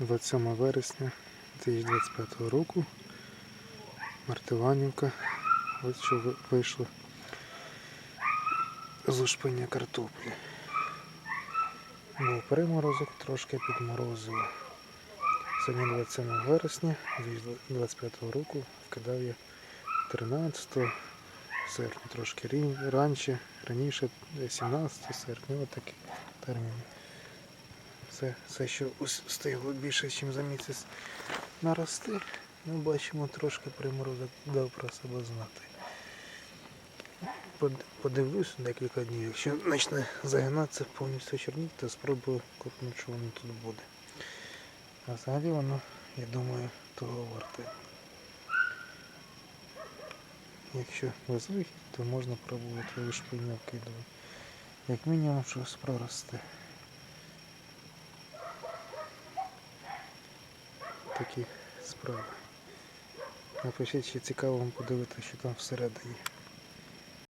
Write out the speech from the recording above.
27 вересня 2025 року. Мартиванівка. Ось що вийшло з ушпиння картоплі. Був переморозок, трошки підморозило. Сьогодні 27 вересня 2025 року вкидав я 13 серпня, трошки раніше, раніше 17 серпня, ось такий термін. Все, все, що встигло більше, ніж за місяць нарости, ми бачимо трошки приморозок дав про себе знати. Подивлюсь декілька днів, якщо почне загинатися повністю чорніти, то спробую копнути, що воно тут буде. А взагалі воно, я думаю, того варте. Якщо без вихід, то можна пробувати вишпиня вкидувати. Як мінімум щось проросте. Такі справи. Напишіть, чи цікаво вам подивитися, що там всередині.